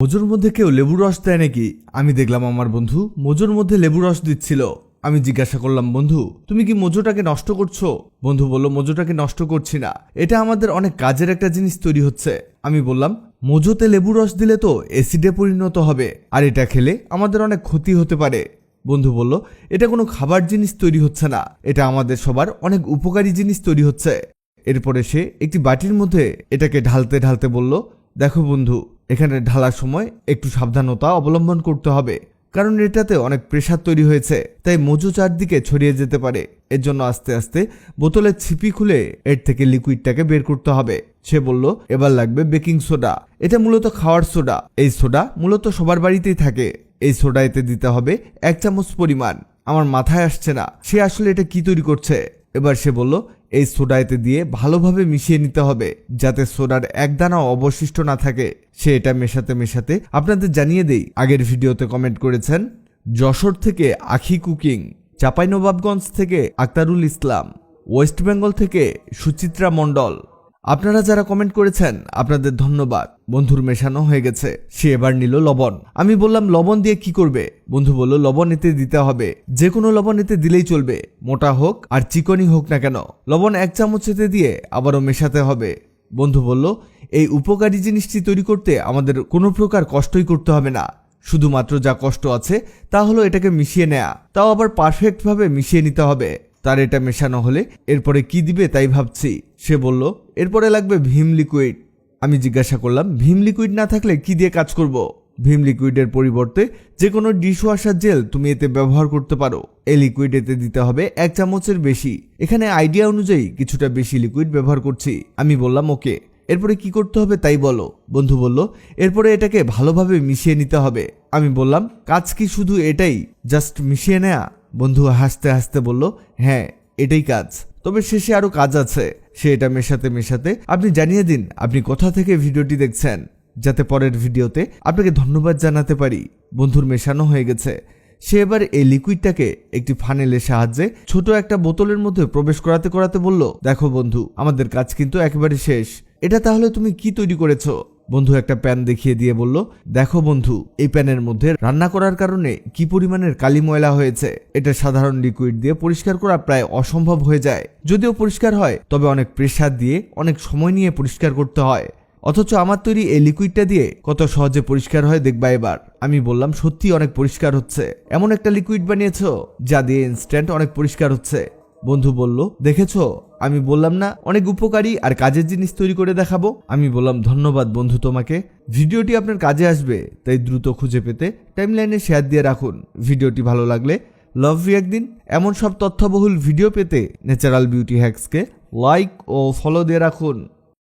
মোজোর মধ্যে কেউ লেবু রস দেয় নাকি? আমি দেখলাম আমার বন্ধু মোজোর মধ্যে লেবু রস দিচ্ছিল। আমি জিজ্ঞাসা করলাম, বন্ধু, তুমি কি মোজোটাকে নষ্ট করছ? বন্ধু বলল মোজোটাকে নষ্ট করছি না। এটা আমাদের অনেক কাজের একটা জিনিস তৈরি হচ্ছে। আমি বললাম, মোজোতে লেবু রস দিলে তো অ্যাসিডে পরিণত হবে, আর এটা খেলে আমাদের অনেক ক্ষতি হতে পারে। বন্ধু বলল, এটা কোনো খাবার জিনিস তৈরি হচ্ছে না। এটা আমাদের সবার অনেক উপকারী জিনিস তৈরি হচ্ছে। এরপরে সে একটি বাটির মধ্যে এটাকে ঢালতে ঢালতে বলল, দেখো বন্ধু এখানে ঢালার সময় একটু সাবধানতা অবলম্বন করতে হবে, কারণ এটাতে অনেক প্রেসার তৈরি হয়েছে, তাই মজু চারদিকে ছড়িয়ে যেতে পারে। এর জন্য আস্তে আস্তে বোতলের ছিপি খুলে এর থেকে লিকুইডটাকে বের করতে হবে। সে বলল, এবার লাগবে বেকিং সোডা এটা মূলত খাওয়ার সোডা এই সোডা মূলত সবার বাড়িতেই থাকে। এই সোডা এতে দিতে হবে এক চামচ পরিমাণ। আমার মাথায় আসছে না, সে আসলে এটা কি তৈরি করছে? এবার সে বলল এই সোডাইতে দিয়ে ভালোভাবে মিশিয়ে নিতে হবে, যাতে সোডার এক দানাও অবশিষ্ট না থাকে। সে এটা মেশাতে মেশাতে আপনাদের জানিয়ে দেই, আগের ভিডিওতে কমেন্ট করেছেন, যশোর থেকে আখি কুকিং, চাঁপাইনবাবগঞ্জ থেকে আক্তারুল ইসলাম, ওয়েস্ট বেঙ্গল থেকে সুচিত্রা মণ্ডল। আপনারা যারা কমেন্ট করেছেন, আপনাদের ধন্যবাদ। বন্ধুর মেশানো হয়ে গেছে। সে এবার নিল লবণ। আমি বললাম, লবণ দিয়ে কি করবে? বন্ধু বলল, লবণ এতে দিতে হবে। যে কোনো লবণ এতে দিলেই চলবে। মোটা হোক আর চিকনই হোক না কেন। লবণ এক চামচ এতে দিয়ে আবারও মেশাতে হবে। বন্ধু বলল, এই উপকারী জিনিসটি তৈরি করতে আমাদের কোনো প্রকার কষ্টই করতে হবে না। শুধুমাত্র যা কষ্ট আছে, তা হলো এটাকে মিশিয়ে নেয়া। তাও আবার পারফেক্টভাবে মিশিয়ে নিতে হবে। তার এটা মেশানো হলে এরপরে কি দিবে তাই ভাবছি। সে বলল, এরপরে লাগবে ভীম লিকুইড আমি জিজ্ঞাসা করলাম, ভীম লিকুইড না থাকলে কি দিয়ে কাজ করব? ভীম লিকুইডের পরিবর্তে যে কোনো ডিশওয়াশার জেল তুমি এতে ব্যবহার করতে পারো। এই লিকুইড এতে দিতে হবে এক চামচের বেশি। এখানে আইডিয়া অনুযায়ী কিছুটা বেশি লিকুইড ব্যবহার করছি। আমি বললাম, ওকে, এরপরে কি করতে হবে তাই বলো। বন্ধু বলল, এরপরে এটাকে ভালোভাবে মিশিয়ে নিতে হবে। আমি বললাম, কাজ কি শুধু এটাই? জাস্ট মিশিয়ে নেয়া? বন্ধু হাসতে হাসতে বলল হ্যাঁ এটাই কাজ। তবে শেষে আরও কাজ আছে। সে এটা মেশাতে মেশাতে আপনি জানিয়ে দিন, আপনি কোথা থেকে ভিডিওটি দেখছেন, যাতে পরের ভিডিওতে আপনাকে ধন্যবাদ জানাতে পারি। বন্ধুর মেশানো হয়ে গেছে। সে এবার এই লিকুইডটাকে একটি ফানেলের সাহায্যে ছোট একটা বোতলের মধ্যে প্রবেশ করাতে করাতে বলল, দেখো বন্ধু, আমাদের কাজ কিন্তু একেবারে শেষ। এটা তাহলে তুমি কি তৈরি করেছ? বন্ধু একটা প্যান দেখিয়ে দিয়ে বলল, দেখো বন্ধু, এই প্যানের মধ্যে রান্না করার কারণে কি পরিমাণের কালি ময়লা হয়েছে? এটা সাধারণ লিকুইড দিয়ে পরিষ্কার করা প্রায় অসম্ভব হয়ে যায়। যদিও পরিষ্কার হয়, তবে অনেক প্রেসার দিয়ে অনেক সময় নিয়ে পরিষ্কার করতে হয়। অথচ আমার তৈরি এই লিকুইডটা দিয়ে কত সহজে পরিষ্কার হয় দেখবা এবার। আমি বললাম, সত্যি অনেক পরিষ্কার হচ্ছে। এমন একটা লিকুইড বানিয়েছো যা দিয়ে ইনস্ট্যান্ট অনেক পরিষ্কার হচ্ছে। বন্ধু বলল, দেখেছ? আমি বললাম, না, অনেক উপকারী আর কাজের জিনিস তৈরি করে দেখাবো। আমি বললাম, ধন্যবাদ বন্ধু তোমাকে। ভিডিওটি আপনার কাজে আসবে, তাই দ্রুত খুঁজে পেতে টাইমলাইনে শেয়ার দিয়ে রাখুন। ভিডিওটি ভালো লাগলে লাভ ইউ একদিন। এমন সব তথ্যবহুল ভিডিও পেতে ন্যাচারাল বিউটি হ্যাক্সকে লাইক ও ফলো দিয়ে রাখুন।